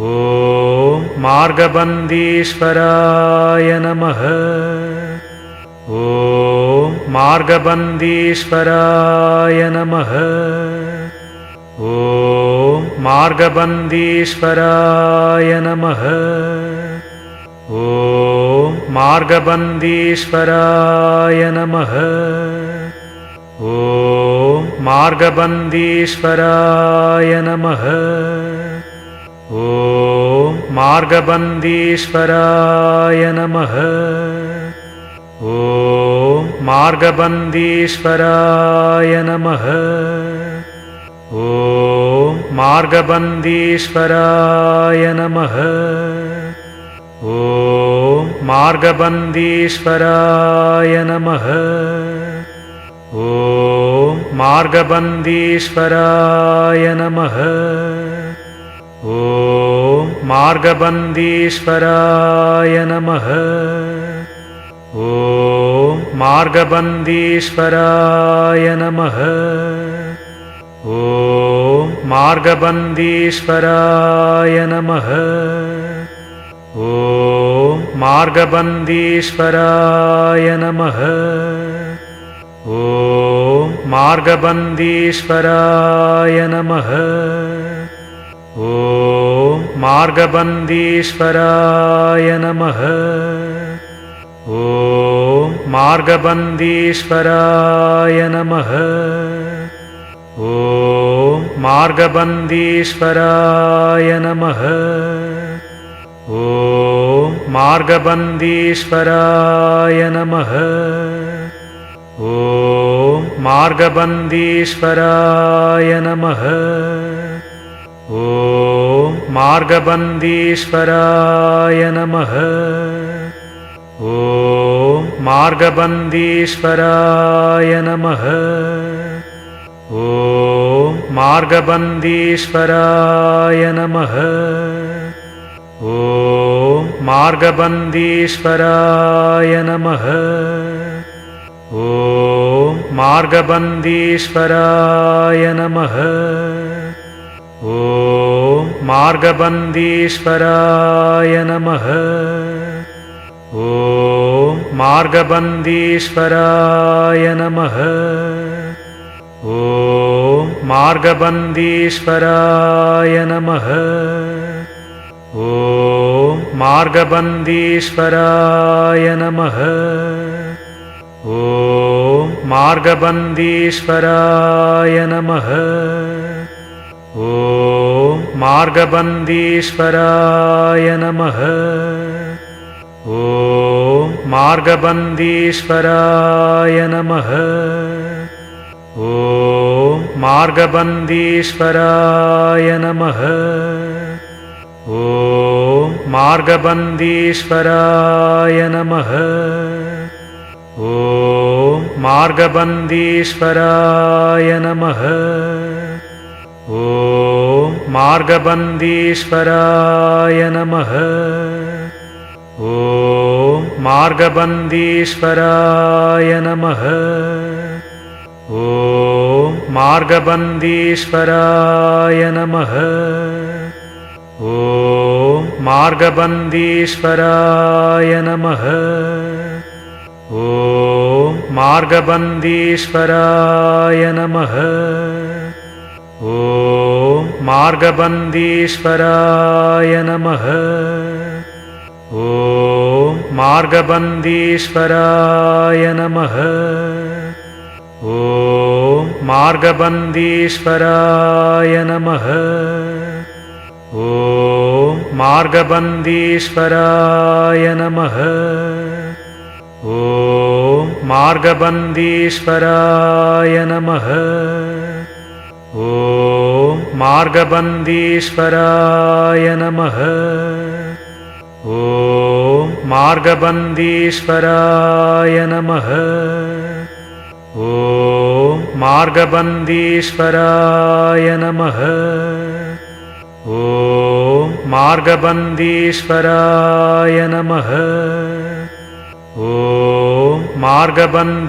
ॐ मार्गबन्दीश्वराय नमः। ॐ मार्गबन्दीश्वराय नमः। ॐ मार्गबन्दीश्वराय नमः। ॐ मार्गबन्दीश्वराय नमः। ॐ मार्गबन्दीश्वराय नमः ॐ मार्गबन्दीश्वराय नमः। ॐ मार्गबन्दीश्वराय नमः। ॐ मार्गबन्दीश्वराय नमः। ॐ मार्गबन्दीश्वराय नमः। ॐ मार्गबन्दीश्वराय नमः ॐ मार्गबन्दीश्वराय नमः। ॐ मार्गबन्दीश्वराय नमः। ॐ मार्गबन्दीश्वराय नमः। ॐ मार्गबन्दीश्वराय नमः। ॐ मार्गबन्दीश्वराय नमः ॐ मार्गबन्दीश्वराय नमः। ॐ मार्गबन्दीश्वराय नमः। ॐ मार्गबन्दीश्वराय नमः। ॐ मार्गबन्दीश्वराय नमः। ॐ मार्गबन्दीश्वराय नमः ॐ मार्गबन्दीश्वराय नमः। ॐ मार्गबन्दीश्वराय नमः। ॐ मार्गबन्दीश्वराय नमः। ॐ मार्गबन्दीश्वराय नमः। ॐ मार्गबन्दीश्वराय नमः ॐ मार्गबन्दीश्वराय नमः। ॐ मार्गबन्दीश्वराय नमः। ॐ मार्गबन्दीश्वराय नमः। ॐ मार्गबन्दीश्वराय नमः। ॐ मार्गबन्दीश्वराय नमः ॐ मार्गबन्दीश्वराय नमः। ॐ मार्गबन्दीश्वराय नमः। ॐ मार्गबन्दीश्वराय नमः। ॐ मार्गबन्दीश्वराय नमः। ॐ मार्गबन्दीश्वराय नमः ॐ मार्गबन्दीश्वराय नमः। ॐ मार्गबन्दीश्वराय नमः। ॐ मार्गबन्दीश्वराय नमः। ॐ मार्गबन्दीश्वराय नमः। ॐ मार्गबन्दीश्वराय नमः ॐ मार्गबन्दीश्वराय नमः। ॐ मार्गबन्दीश्वराय नमः। ॐ मार्गबन्दीश्वराय नमः। ॐ मार्गबन्दीश्वराय नमः। ॐ मार्गबन्दीश्वराय नमः ॐ मार्गबन्दीश्वराय नमः। ॐ मार्गबन्दीश्वराय नमः। ॐ मार्गबन्दीश्वराय नमः। ॐ मार्गबन्दीश्वराय नमः। ॐ मार्गबन्दीश्वराय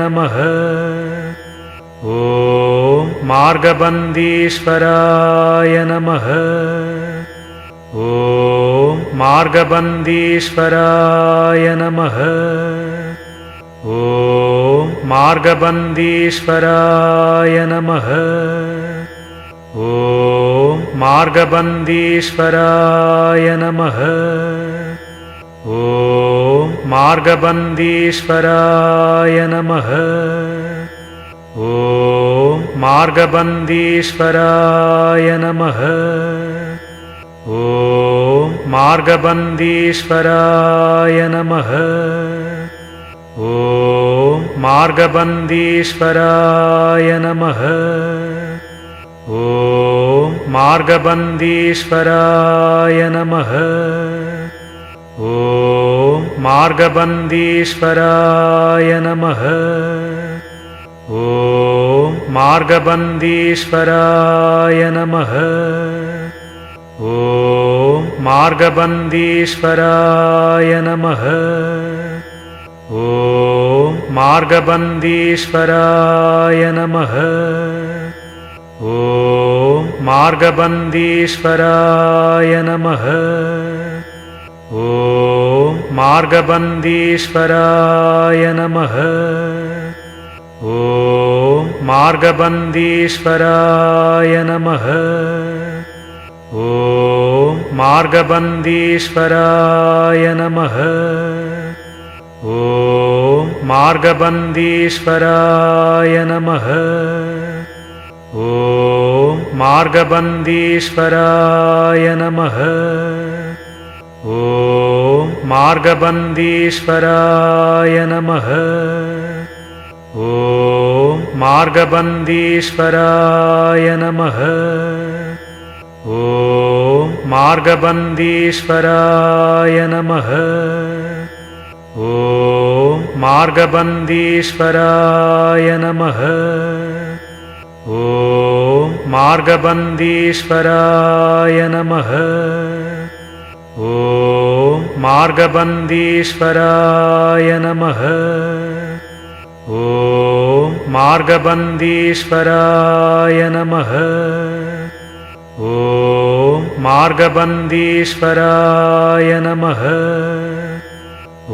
नमः ॐ मार्गबन्दीश्वराय नमः। ॐ मार्गबन्दीश्वराय नमः। ॐ मार्गबन्दीश्वराय नमः। ॐ मार्गबन्दीश्वराय नमः। ॐ मार्गबन्दीश्वराय नमः ॐ मार्गबन्दीश्वराय नमः। ॐ मार्गबन्दीश्वराय नमः। ॐ मार्गबन्दीश्वराय नमः। ॐ मार्गबन्दीश्वराय नमः। ॐ मार्गबन्दीश्वराय नमः ॐ मार्गबन्दीश्वराय नमः। ॐ मार्गबन्दीश्वराय नमः। ॐ मार्गबन्दीश्वराय नमः। ॐ मार्गबन्दीश्वराय नमः। ॐ मार्गबन्दीश्वराय नमः ॐ मार्गबन्दीश्वराय नमः। ॐ मार्गबन्दीश्वराय नमः। ॐ मार्गबन्दीश्वराय नमः। ॐ मार्गबन्दीश्वराय नमः। ॐ मार्गबन्दीश्वराय नमः ॐ मार्गबन्दीश्वराय नमः। ॐ मार्गबन्दीश्वराय नमः। ॐ मार्गबन्दीश्वराय नमः। ॐ मार्गबन्दीश्वराय नमः। ॐ मार्गबन्दीश्वराय नमः ॐ मार्गबन्दीश्वराय नमः। ॐ मार्गबन्दीश्वराय नमः।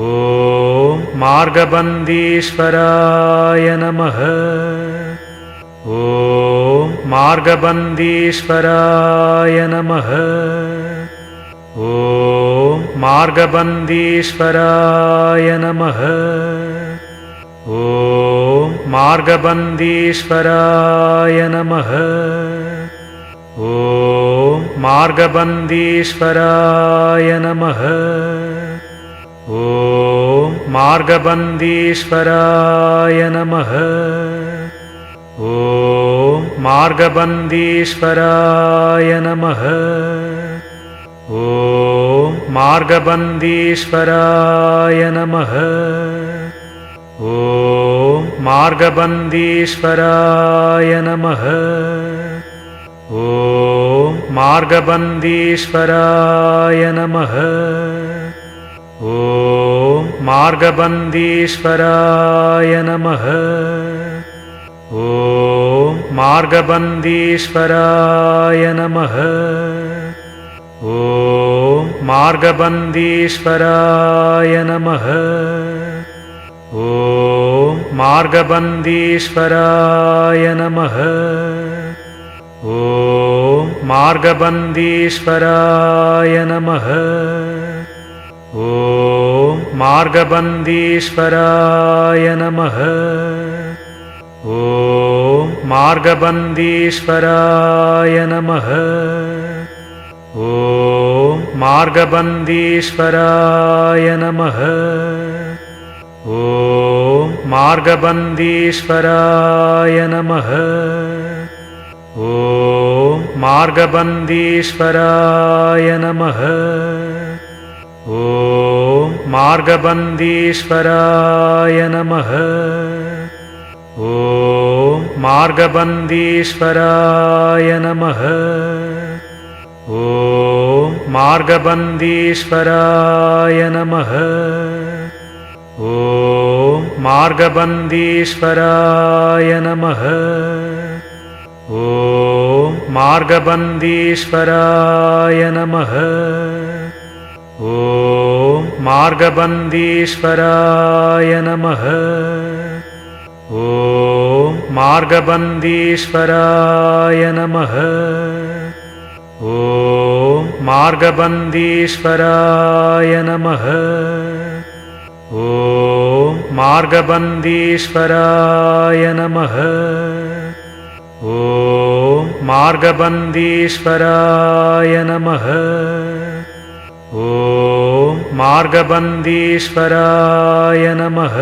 ॐ मार्गबन्दीश्वराय नमः। ॐ मार्गबन्दीश्वराय नमः। ॐ मार्गबन्दीश्वराय नमः ॐ मार्गबन्दीश्वराय नमः। ॐ मार्गबन्दीश्वराय नमः। ॐ मार्गबन्दीश्वराय नमः। ॐ मार्गबन्दीश्वराय नमः। ॐ मार्गबन्दीश्वराय नमः ॐ मार्गबन्दीश्वराय नमः। ॐ मार्गबन्दीश्वराय नमः। ॐ मार्गबन्दीश्वराय नमः। ॐ मार्गबन्दीश्वराय नमः। ॐ मार्गबन्दीश्वराय नमः ॐ मार्गबन्दीश्वराय नमः। ॐ मार्गबन्दीश्वराय नमः। ॐ मार्गबन्दीश्वराय नमः। ॐ मार्गबन्दीश्वराय नमः। ॐ मार्गबन्दीश्वराय नमः ॐ मार्गबन्दीश्वराय नमः। ॐ मार्गबन्दीश्वराय नमः। ॐ मार्गबन्दीश्वराय नमः। ॐ मार्गबन्दीश्वराय नमः। ॐ मार्गबन्दीश्वराय नमः ॐ मार्गबन्दीश्वराय नमः। ॐ मार्गबन्दीश्वराय नमः। ॐ मार्गबन्दीश्वराय नमः। ॐ मार्गबन्दीश्वराय नमः। ॐ मार्गबन्दीश्वराय नमः ॐ मार्गबन्दीश्वराय नमः। ॐ मार्गबन्दीश्वराय नमः। ॐ मार्गबन्दीश्वराय नमः